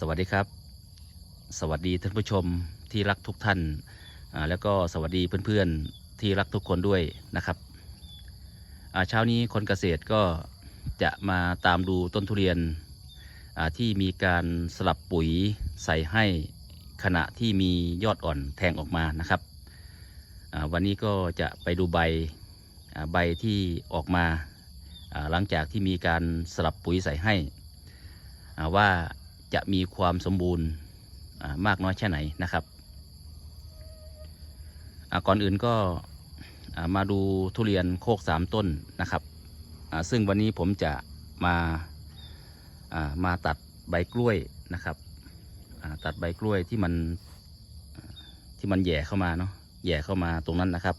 สวัสดีครับ สวัสดีท่านผู้ชมที่รักทุกท่าน แล้วก็สวัสดีเพื่อนๆที่รักทุกคนด้วยนะครับเช้านี้คนเกษตรก็จะมาตามดูต้นทุเรียนที่มีการสลับปุ๋ยใส่ให้ขณะที่มียอดอ่อนแทงออกมานะครับ วันนี้ก็จะไปดูใบใบที่ออกมาหลังจากที่มีการสลับปุ๋ยใส่ให้ว่า จะมีความสมบูรณ์มากน้อยแค่ไหนนะครับก่อนอื่นก็มาดูทุเรียนโคกสามต้นนะครับซึ่งวันนี้ผมจะมามาตัดใบกล้วยนะครับตัดใบกล้วยที่มันที่มันแย่เข้ามาเนาะแย่เข้ามาตรงนั้นนะครับ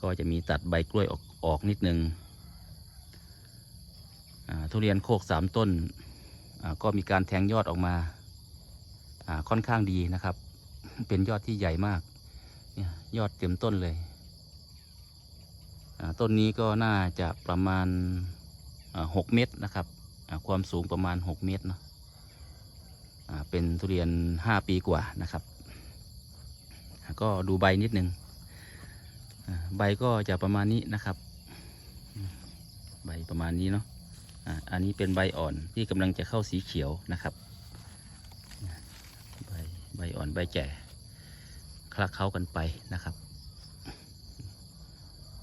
ก็จะมีตัดใบกล้วยออกออกนิดนึงอ่าทุเรียนโคกสามต้น ก็มีการแทงยอดออกมาค่อนข้างดีนะครับ เป็นยอดที่ใหญ่มากยอดเต็มต้นเลย ต้นนี้ก็น่าจะประมาณหกเมตรนะครับ ความสูงประมาณหกเมตรเนาะเป็นทุเรียนห้าปีกว่านะครับ ก็ดูใบนิดนึงอ่าใบก็จะประมาณนี้นะครับ ใบประมาณนี้เนาะ อันนี้เป็นใบอ่อนที่กำลังจะเข้าสีเขียวนะครับ ใบใบอ่อนใบแก่คลักเข้ากันไปนะครับ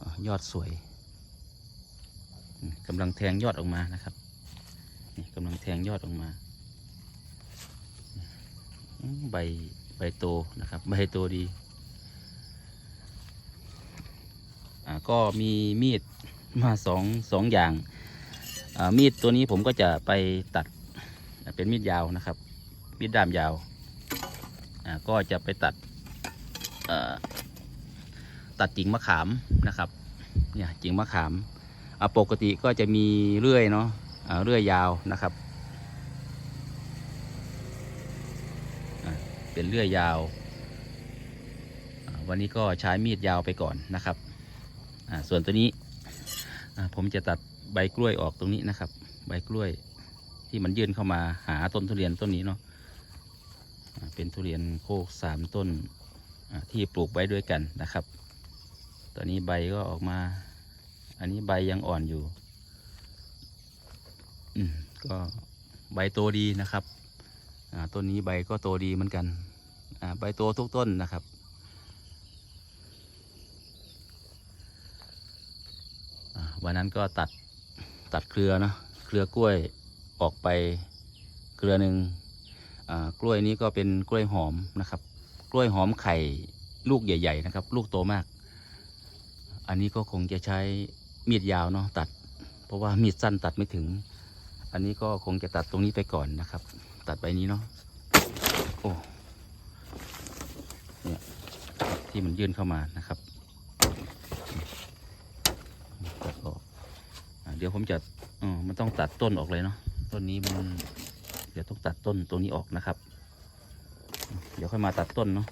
อยอดสวยกำลังแทงยอดออกมานะครับนี่กำลังแทงยอดออกมา ใบใบโตนะครับ ใบโตดีอ่าก็มีมีดมาสองสองอย่าง มีดตัวนี้ผมก็จะไปตัดเป็นมีดยาวนะครับ มีดด้ามยาวก็จะไปตัดตัดกิ่งมะขามนะครับเนี่ยกิ่งมะขามปกติก็จะมีเลื่อยเนาะเลื่อยยาวนะครับเป็นเลื่อยยาว วันนี้ก็ใช้มีดยาวไปก่อนนะครับ ส่วนตัวนี้ผมจะตัด ใบกล้วยออกตรงนี้นะครับ ใบกล้วยที่มันยื่นเข้ามาหาต้นทุเรียนต้นนี้เนาะเป็นทุเรียนโคกสามต้นที่ปลูกไว้ด้วยกันนะครับ ตอนนี้ใบก็ออกมา อันนี้ใบยังอ่อนอยู่อืมก็ใบโตดีนะครับต้นนี้ใบก็โตดีเหมือนกันใบโตทุกต้นนะครับวันนั้นก็ตัด ตัดเครือเนาะเครือกล้วยออกไปเครือหนึ่งกล้วยนี้ก็เป็นกล้วยหอมนะครับ กล้วยหอมไข่ลูกใหญ่ ๆ นะครับ ลูกโตมาก อันนี้ก็คงจะใช้มีดยาวเนาะตัด เพราะว่ามีดสั้นตัดไม่ถึง อันนี้ก็คงจะตัดตรงนี้ไปก่อนนะครับ ตัดใบนี้เนาะโอ้เนี่ยที่มันยื่นเข้ามานะครับ ตัดออกอ่า เดี๋ยวผมจะออมันต้องตัดต้นออกเลยเนาะต้นนี้มันเดี๋ยวต้องตัดต้นตรงนี้ออกนะครับ เดี๋ยวค่อยมาตัดต้นเนาะ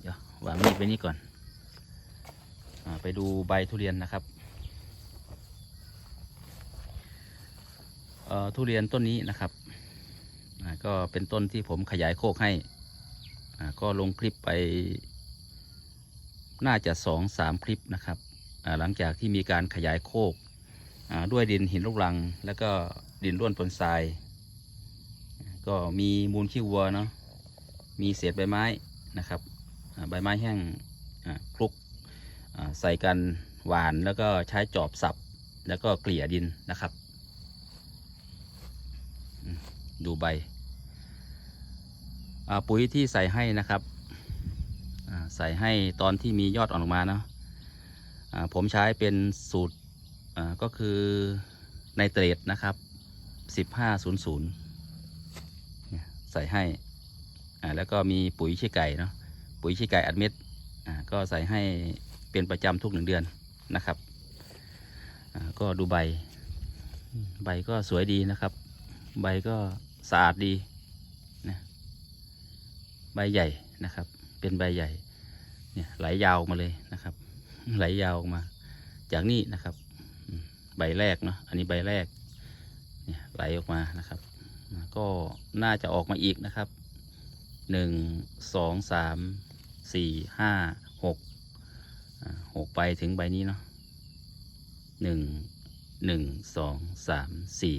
เดี๋ยววางมีดไว้นี่ก่อนอไปดูใบทุเรียนนะครับเออทุเรียนต้นนี้นะครับก็เป็นต้นที่ผมขยายโคกให้ก็ลงคลิปไป น่าจะสองสามคลิปนะครับ หลังจากที่มีการขยายโคกด้วยดินหินลูกรัง แล้วก็ดินร่วนปนทราย ก็มีมูลขี้วัวเนาะมีเศษใบไม้นะครับใบไม้แห้งคลุกใส่กันหวานแล้วก็ใช้จอบสับ แล้วก็เกลี่ยดินนะครับ ดูใบปุ๋ยที่ใส่ให้นะครับใส่ให้ตอนที่มียอดออกมาเนาะ ผมใช้เป็นสูตรก็คือไนเตรตนะครับ 1500 ใส่ให้ แล้วก็มีปุ๋ยขี้ไก่เนาะ ปุ๋ยขี้ไก่อัดเม็ด ก็ใส่ให้เป็นประจำทุกหนึ่งเดือนนะครับ ก็ดูใบ ใบก็สวยดีนะครับ ใบก็สะอาดดีนะใบใหญ่นะครับ เป็นใบใหญ่ เนี่ยไหลยาวมาเลยนะครับ ไหลยาวออกมา จากนี่นะครับ ใบแรกเนาะอันนี้ใบแรกเนี่ยไหลออกมานะครับ ก็น่าจะออกมาอีกนะครับหนึ่งสองสามสี่ห้าหกหกไปถึงใบนี้เนาะหนึ่งหนึ่งสองสามสี่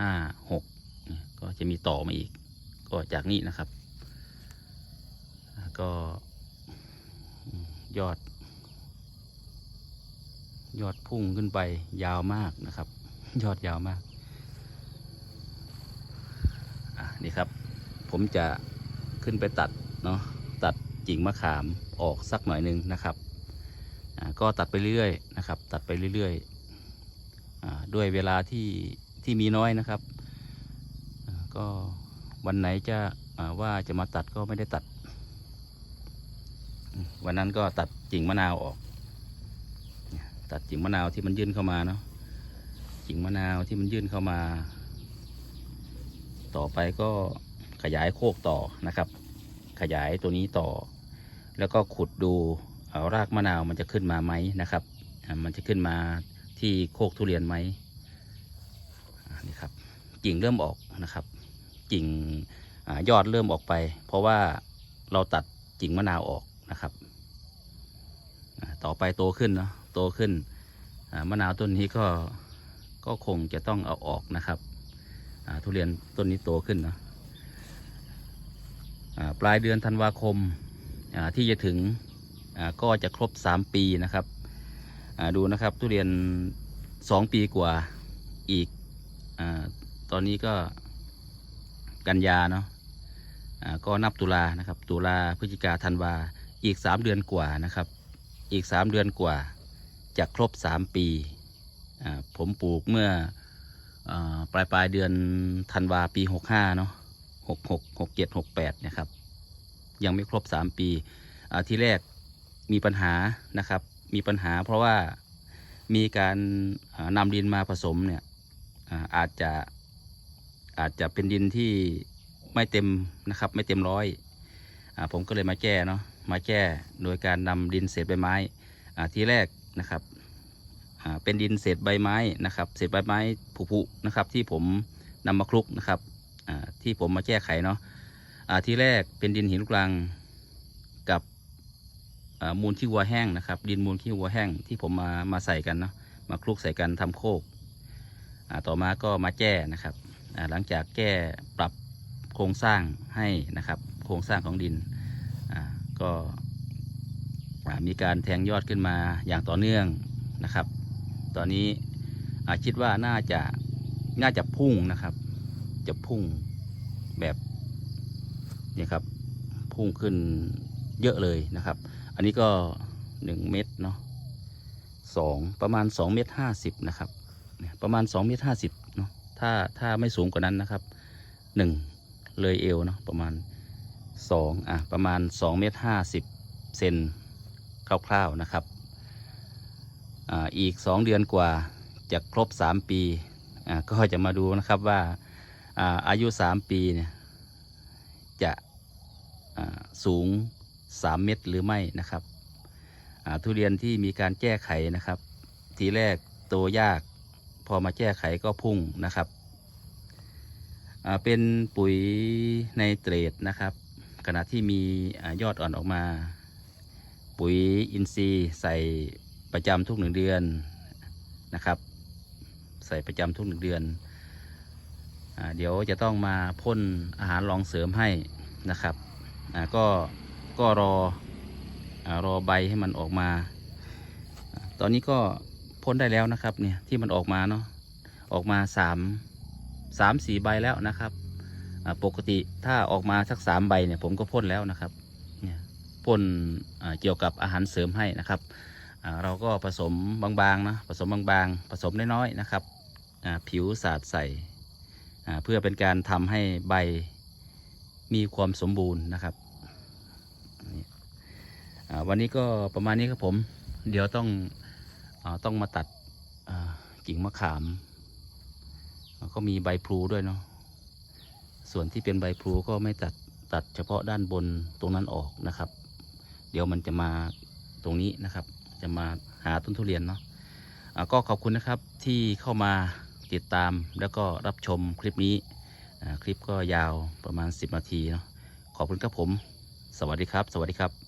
ห้าหกก็จะมีต่อมาอีก ก็จากนี้นะครับ ก็ยอด ยอดพุ่งขึ้นไปยาวมากนะครับ ยอดยาวมากนี่ครับ ผมจะขึ้นไปตัดเนาะตัดกิ่งมะขามออกสักหน่อยหนึงนะครับก็ตัดไปเรื่อยๆนะครับ ตัดไปเรื่อยๆด้วยเวลาที่ที่มีน้อยนะครับ ก็วันไหนจะว่าจะมาตัดก็ไม่ได้ตัด วันนั้นก็ตัดกิ่งมะนาวออก ตัดกิ่งมะนาวที่มันยื่นเข้ามาเนาะกิ่งมะนาวที่มันยื่นเข้ามา ต่อไปก็ขยายโคกต่อนะครับ ขยายตัวนี้ต่อ แล้วก็ขุดดูารากมะนาวมันจะขึ้นมาไหมนะครับอ่ามันจะขึ้นมาที่โคกทุเรียนไหมอ่านี่ครับกิ่งเริ่มออกนะครับกิ่งอยอดเริ่มออกไป เพราะว่าเราตัดกิ่งมะนาวออกนะครับ ต่อไปโตขึ้นเนาะ โตขึ้นมะนาวต้นนี้ก็ก็คงจะต้องเอาออกนะครับทุเรียนต้นนี้โตขึ้นเนาะปลายเดือนธันวาคมที่จะถึงก็จะครบ 3 ปีนะครับดูนะครับทุเรียน 2 ปีกว่าอีกอตอนนี้ก็กันยาเนาะก็นับตุลานะครับ ตุลาพฤศจิกาธันวาอีก 3 เดือนกว่านะครับ อีก 3 เดือนกว่า จะครบ3ปี ผมปลูกเมื่ออปลายปลายเดือนธันวาปี65เนาะ66 67 68เนี่ยครับ ยังไม่ครบ3ปีที่แรกมีปัญหานะครับ มีปัญหาเพราะว่ามีการนำดินมาผสมเนี่ยอาจจะอาจจะเป็นดินที่ไม่เต็มนะครับ ไม่เต็มร้อยอผมก็เลยมาแก้เนาะมาแก้โดยการนำดินเศษใบไม้ทีแรก นะครับเป็นดินเศษใบไม้นะครับ เศษใบไม้ผุๆนะครับ ที่ผมนำมาคลุกนะครับที่ผมมาแก้ไขเนาะที่แรกเป็นดินหินลูกรังกับมูลขี้วัวแห้งนะครับ ดินมูลขี้วัวแห้งที่ผมมามาใส่กันเนาะมาคลุกใส่กันทำโคกต่อมาก็มาแก้นะครับหลังจากแก้ปรับโครงสร้างให้นะครับ โครงสร้างของดินก็ มีการแทงยอดขึ้นมาอย่างต่อเนื่องนะครับ ตอนนี้อาคิดว่าน่าจะน่าจะพุ่งนะครับ จะพุ่งแบบนี่ครับพุ่งขึ้นเยอะเลยนะครับ อันนี้ก็หนึ่งเม็ดเนาะสองประมาณสองเมตรห้าสิบนะครับประมาณสองเมตรห้าสิบเนาะถ้าถ้าไม่สูงกว่านั้นนะครับหนึ่งเลยเอวเนาะประมาณสองอะประมาณ2เมตรห้าสิบเซน คร่าวๆนะครับอ,อีก 2 เดือนกว่าจะครบ 3 ปีก็จะมาดูนะครับว่าอาอายุ 3 ปีเนี่ยจะสูง 3 เมตรหรือไม่นะครับทุเรียนที่มีการแก้ไขนะครับ ทีแรกโตยากพอมาแก้ไขก็พุ่งนะครับเป็นปุ๋ยไนเตรตนะครับ ขณะที่มียอดอ่อนออกมา ปุ๋ยอินทรีย์ใส่ประจำทุกหนึ่งเดือนนะครับ ใส่ประจำทุกหนึ่งเดือนอเดี๋ยวจะต้องมาพ่นอาหารรองเสริมให้นะครับก็ก็รออรอใบให้มันออกมา ตอนนี้ก็พ่นได้แล้วนะครับเนี่ยที่มันออกมาเนาะออกมาสามสามสี่ใบแล้วนะครับปกติถ้าออกมาสักสามใบเนี่ยผมก็พ่นแล้วนะครับ พ่นเกี่ยวกับอาหารเสริมให้นะครับเราก็ผสมบางๆนะผสมบางๆ ผสมน้อยๆนะครับผิวสาดใส่เพื่อเป็นการทำให้ใบมีความสมบูรณ์นะครับวันนี้ก็ประมาณนี้ครับผม เดี๋ยวต้องอต้องมาตัดกิ่งมะขาม ก็มีใบพลูด้วยเนาะส่วนที่เป็นใบพลูก็ไม่ตัดตัดเฉพาะด้านบนตรงนั้นออกนะครับ เดี๋ยวมันจะมาตรงนี้นะครับ จะมาหาต้นทุเรียนเนาะะก็ขอบคุณนะครับที่เข้ามาติดตามแล้วก็รับชมคลิปนี้อ่าคลิปก็ยาวประมาณ 10 นาทีเนาะขอบคุณครับผม สวัสดีครับ สวัสดีครับ